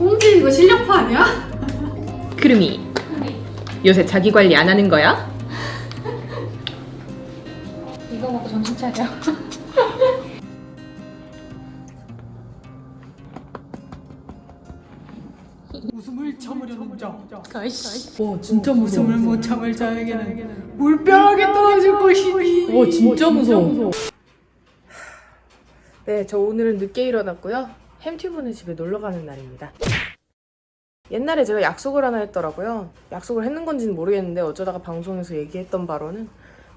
꽁지 이거 실력파 아니야? 크루미 요새 자기 관리 안 하는 거야? 이거 먹고 정신 차려. 웃음을 참으려는 자. 와 진짜 무서워. 웃음을 못 참을 자에게는 물벼락이 떨어질 것이니. 와 진짜 무서워 네, 저 오늘은 늦게 일어났고요. 햄튜브네 집에 놀러 가는 날입니다. 옛날에 제가 약속을 하나 했더라고요. 약속을 했는 건지는 모르겠는데 어쩌다가 방송에서 얘기했던 바로는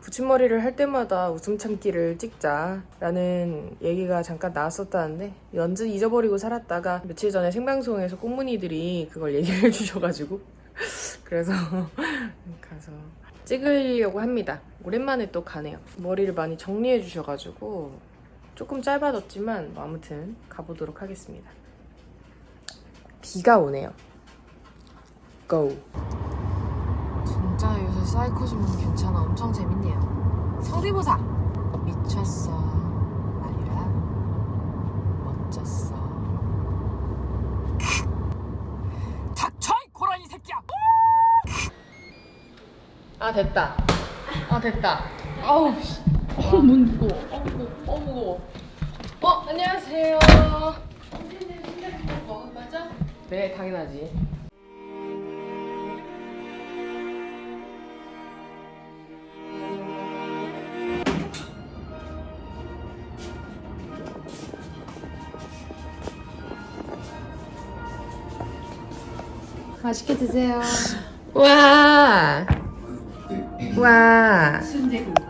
붙임머리를 할 때마다 웃음 참기를 찍자라는 얘기가 잠깐 나왔었다는데 연전 잊어버리고 살았다가 며칠 전에 생방송에서 꽁무니들이 그걸 얘기를 해주셔가지고 그래서 가서 찍으려고 합니다. 오랜만에 또 가네요. 머리를 많이 정리해 주셔가지고 조금 짧아졌지만 뭐 아무튼 가보도록 하겠습니다. 비가 오네요. 고. 진짜 요새 사이코즈문 괜찮아. 엄청 재밌네요. 성대모사 미쳤어. 아니라 멋졌어. 닥쳐 이 고라니 새끼야. 아 됐다. 아 됐다. 아우 씨. 어, 눈 무거워. 어 무거워. 어 무거워. 어 안녕하세요. 먹은 맞아? 네 당연하지. 맛있게 드세요. 와. 와. 순대국.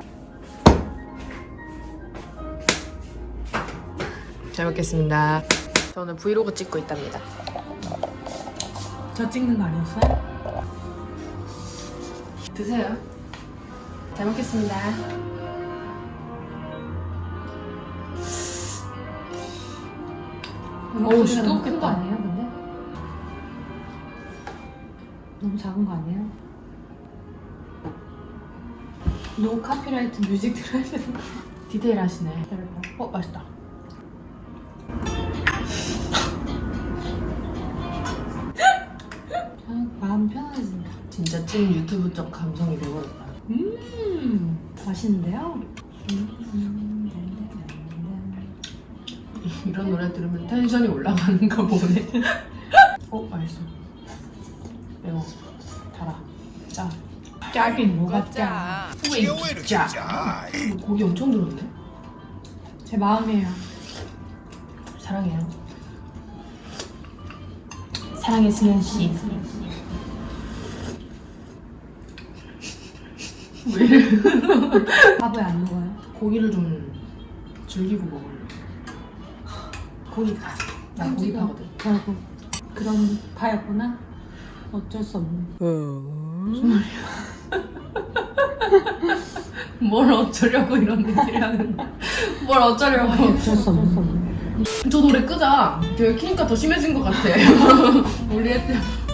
잘 먹겠습니다. 저는 브이로그 찍고 있답니다. 저 찍는 거 아니었어요? 드세요. 잘 먹겠습니다. 어우, 진짜. 큰거 아니에요, 근데? 너무 작은 거 아니에요? 노 카피라이트 뮤직 들어야 되는 거 디테일 하시네. 기다려봐. 어 맛있다. 마음 편해진다. 진짜 찐 유튜브 적 감성이 되어버렸다. 음, 맛있는데요? 음, 이런 노래 들으면 텐션이 올라가는 가 보네. 어 맛있어. 매워. 달아. 짜. 짜긴 뭐가 짜? 왜 짜? 고기 엄청 들었네. 제 마음이에요. 사랑해요. 사랑해 승현 씨. 왜 이래? 밥을 안 먹어요? 고기를 좀 즐기고 먹으려. 고기파. 나 고기 파거든. 결국 그런 파였구나. 어쩔 수 없는. 뭘 어쩌려고 이런 얘기를 하는 거야? 뭘 어쩌려고? 어쩔 수 없는. 저 노래 끄자. 되게 키니까 더 심해진 것 같아. 우리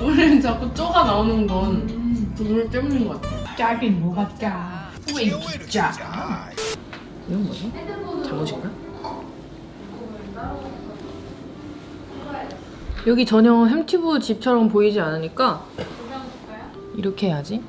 우리는 자꾸 쪼가 나오는 건 저 노래 때문인 것 같아. 짜긴 뭐가 짜? 왜 짜? 이건 뭐지? 잠옷인가? 여기 전혀 햄튜브 집처럼 보이지 않으니까 이렇게 해야지.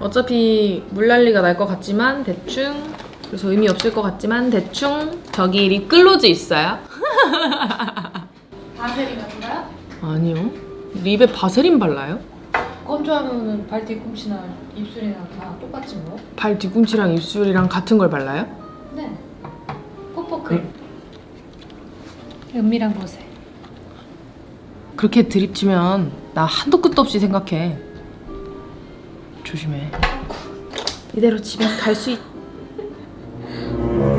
어차피 물난리가 날 것 같지만 대충 그래서 의미 없을 것 같지만 대충 저기 립글로즈 있어요? 바세린 같은가요? 아니요. 립에 바세린 발라요? 건조하면은 발 뒤꿈치나 입술이나 다 똑같지 뭐. 발 뒤꿈치랑 입술이랑 같은 걸 발라요? 네. 뽀뽀크. 은밀한 곳에. 그렇게 드립치면 나 한도 끝도 없이 생각해. 조심해. 이대로 집에 갈 수 있...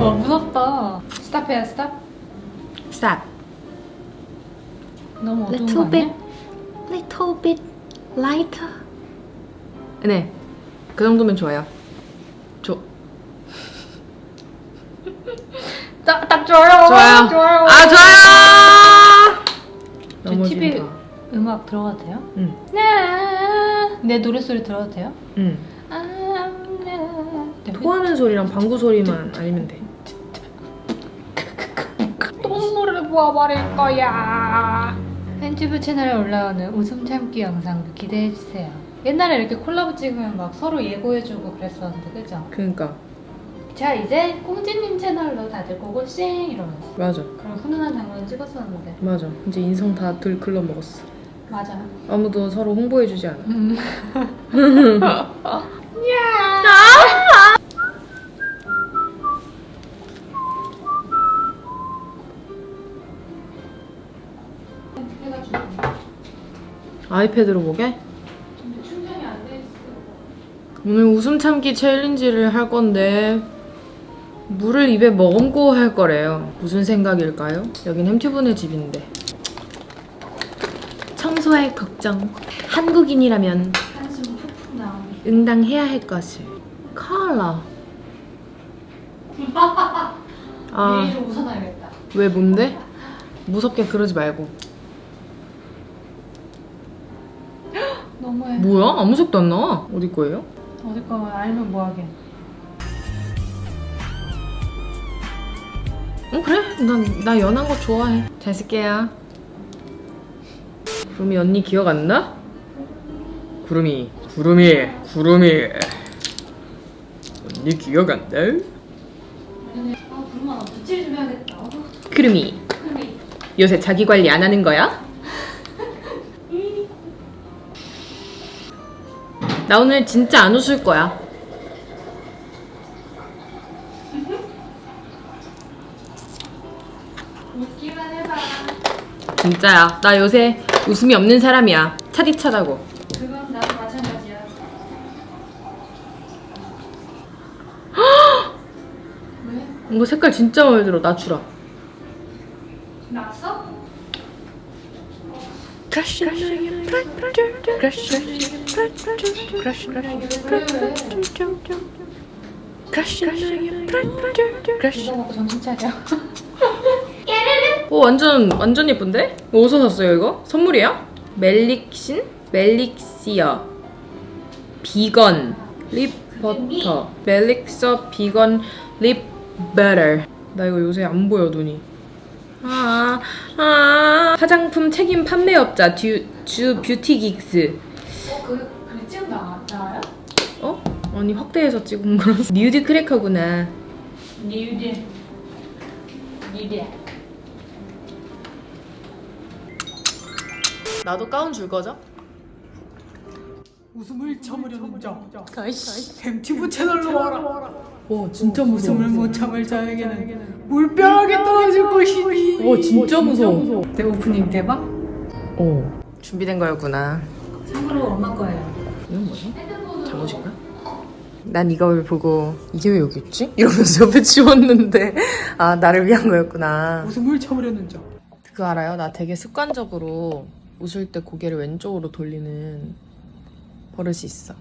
와 무섭다. 스탑해야 스탑. Stop. 너무 어두운 Little 거 아니야? bit, little bit lighter. 네. 그 정도면 좋아요. 조... 딱, 딱 좋아요. 좋아요. 좋아요. 아, 좋아요! 저 너무 TV 재밌다. 음악 들어가도 돼요? 응. 네. 내 노래 소리 들어도 돼요? 응. 아 토하는 소리랑 방구 소리만 아니면 돼. 부어버릴 거야. 팬튜브 채널에 올라오는 웃음 참기 영상도 기대해주세요. 옛날에 이렇게 콜라보 찍으면 막 서로 예고해주고 그랬었는데, 그죠? 그러니까 자, 이제 꽁지님 채널로 다들 고고싱 이러면서. 맞아, 그런 훈훈한 장면 찍었었는데. 맞아. 이제 인성 다 들클러 먹었어. 맞아. 아무도 서로 홍보해주지 않아. 음. 해 아이패드로 보게? 근데 충전이 안돼 있어. 오늘 웃음 참기 챌린지를 할 건데 물을 입에 머금고 할 거래요. 무슨 생각일까요? 여긴 햄튜브네 집인데. 청소할 걱정. 한국인이라면 한숨 푹푹 나오네. 응당해야 할 것을. 컬러. 아, 미리 좀 웃어놔야겠다. 왜 뭔데? 무섭게 그러지 말고. 너무해. 뭐야? 아무 색도 안 나와. 어디 거예요? 어디 거 알면 뭐하게. 응 그래 난 나 연한 거 좋아해 잘 쓸게요 구름이 언니 기억 안 나? 구름이 구름이 구름이 언니 기억 안 나? 아, 구름아, 나 빗질 좀 해야겠다. 어, 구름이 구름이. 요새 자기 관리 안 하는 거야? 나 오늘 진짜 안 웃을 거야. 웃기만 해봐. 진짜야. 나 요새 웃음이 없는 사람이야. 차디차다고. 그건 나도 마찬가지야. 왜? 이거 색깔 진짜 마음에 들어. 나 주라 났어? 오 완전 완전 예쁜데? 이거 어디서 샀어요 이거? 선물이야? 멜릭신? 멜릭시어 비건 립 버터 멜릭서 비건 립 버터 나 이거 요새 안 보여 눈이 아, 아 화장품 책임 판매업자 듀, 주 뷰티 긱스 어, 그, 찍은 나, 나와요? 어? 아니 확대해서 찍은 거라서 뉴드 크래커구나 뉴드. 뉴드. 나도 가운 줄 거죠? 웃음을 참으려는 자 햄튜브 채널로 와라 와 진짜 웃음을 못 참을 자에게는 물병하게 떨어질 것이니 와 진짜 무서워 대 오프닝 대박? 어 준비된 거였구나 참고로 엄마 거예요. 이건 뭐지? 잠옷인가? 난 이걸 보고 이게 왜 여기 있지? 이러면서 옆에 치웠는데 아 나를 위한 거였구나 웃음을 참으려는 자 그거 알아요? 나 되게 습관적으로 웃을 때 고개를 왼쪽으로 돌리는 버릇이 있어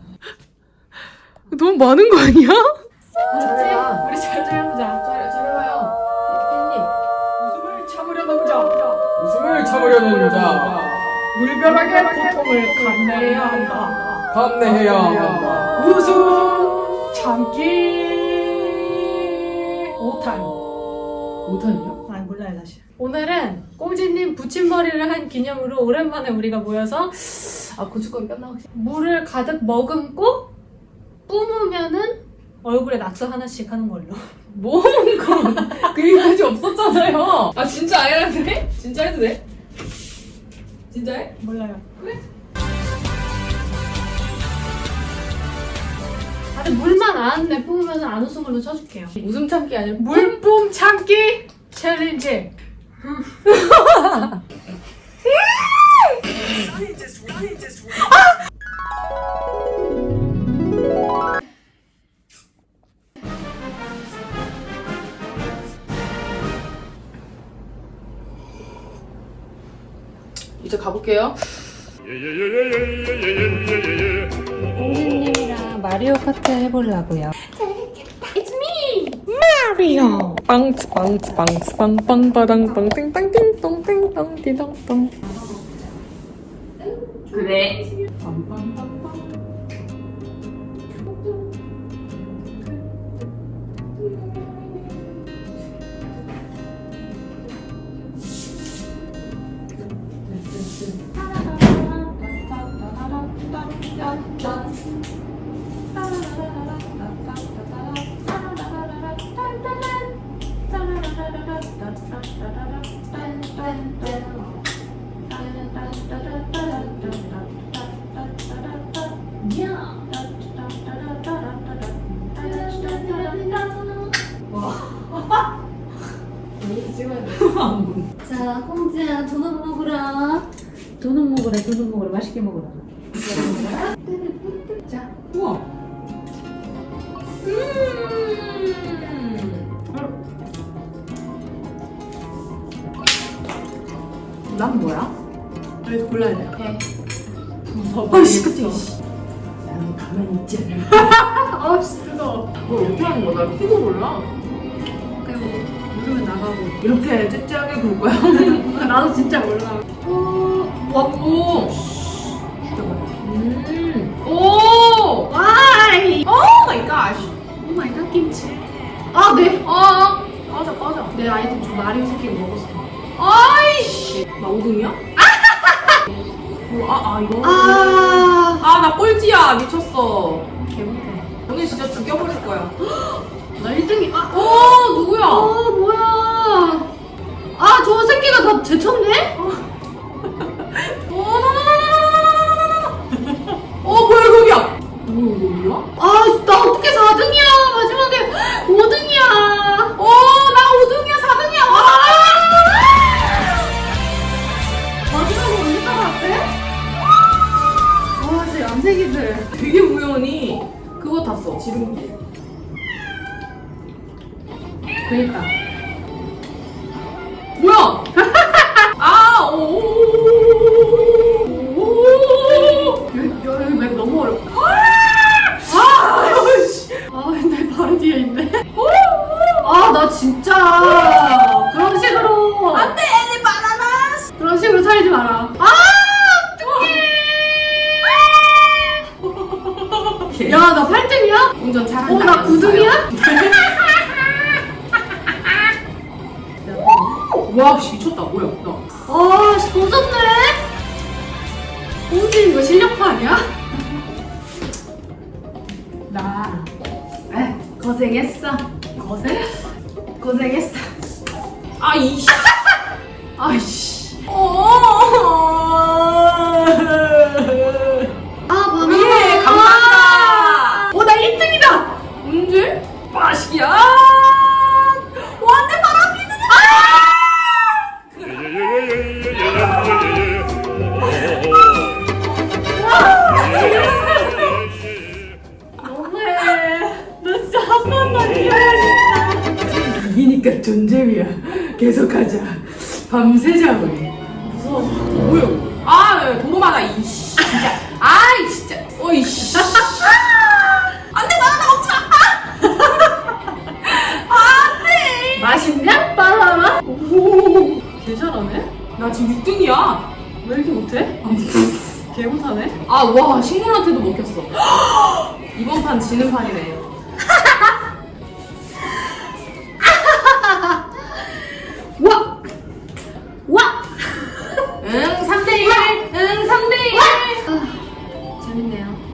너무 많은 거 아니야? 잘해봐. 우리 잘 좀 해보자. 잘, 잘해봐요 웃음을 참으려는 자 웃음을 참으려는 자 물벼락의 고통을 감내해야 한다 감내해야 한다. 웃음 참기 5탄 5탄이요? 아 몰라요 사실 오늘은 꽁지님 붙임머리를 한 기념으로 오랜만에 우리가 모여서 아 고춧가루 꼈나 혹시? 물을 가득 머금고 뿜으면은 얼굴에 낙서 하나씩 하는 걸로. 뭔 건? 그게까지 없었잖아요 아 진짜 안 해도 돼? 진짜 해도 돼? 진짜 해? 몰라요 다들 물만 안 내뿜으면 안 웃은 걸로 쳐줄게요. 웃음 참기 아니라 물뿜 참기 챌린지 이제 가볼게요. 꽁지님이랑 마리오 카트 해보려고요. 빵츠 빵츠 빵츠 빵빵 빠당 빵 띵땅 띵똥 띵똥 띠동똥 그래. 자, 먹으라. 맛있게 먹으라. 자, 우와. 난 뭐야? 여기서 골라야 돼. 해. 아이씨 깜짝이야. 나는 가만히 있잖아. 아씨 뜨거워. 그걸 어떻게 하는 거야? 나 피도 몰라. 그리고 누르면 나가고. 이렇게 째째하게 볼 거야. 나도 진짜 몰라. 와, 오. 와이! 오 마이 갓. 오 마이 갓, 김치. 아, 네. 아. 맞아, 맞아. 내 아이템 좀 마리오 새끼 먹었어. 아이씨. 나 5등이야? 아, 아, 이거. 아. 아, 나 꼴찌야. 미쳤어. 개못해. 오늘 진짜 죽여버릴 거야. 나 1등이, 아. 어, 누구야? 아, 뭐야. 아, 저 새끼가 나 제쳤네? 뭐야, 여기야? 아, 나 어떻게 4등이야. 마지막에 5등이야. 어, 나 5등이야, 4등이야. 와! 마지막에 언제 따라왔대? 와, 진짜 얌생이들. 되게 우연히 그거 탔어, 지름길. 그니까. 나, 에, 고생했어. 고생? 고생했어. 아, 이씨. 아이씨. 아, 이기니까 존재미야. 계속하자. 밤새자 우리. 뭐야? 아, 도로마다 이씨. 진짜. 아이, 진짜. 어이씨. 안 돼, 바나나 먹지 마. 안 돼. 맛있냐? 바나나? 오, 개 잘하네? 나 지금 6등이야. 왜 이렇게 못해? 개 못하네? 아, 와, 식물한테도 먹혔어. 이번 판 지는 판이네.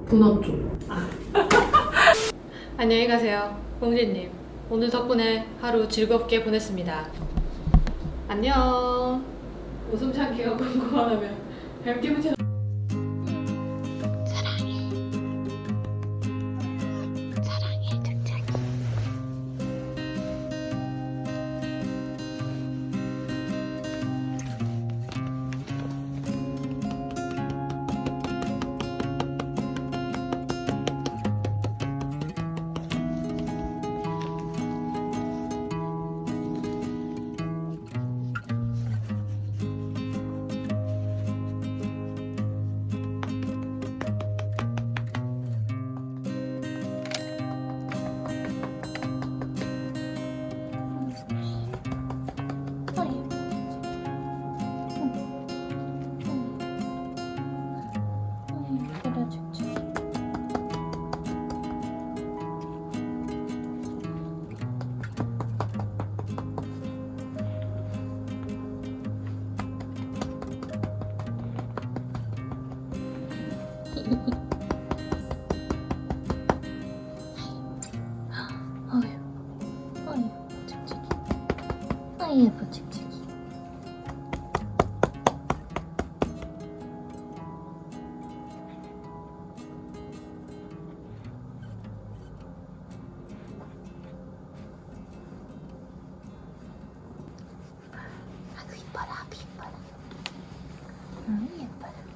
도넛 좀. 안녕히 가세요. 홍진님. 오늘 덕분에 하루 즐겁게 보냈습니다. 안녕. 웃음 참기가 궁금하다면 뱀기분 채 아유, 아유, 깜짝이야. 아유, 예쁘지.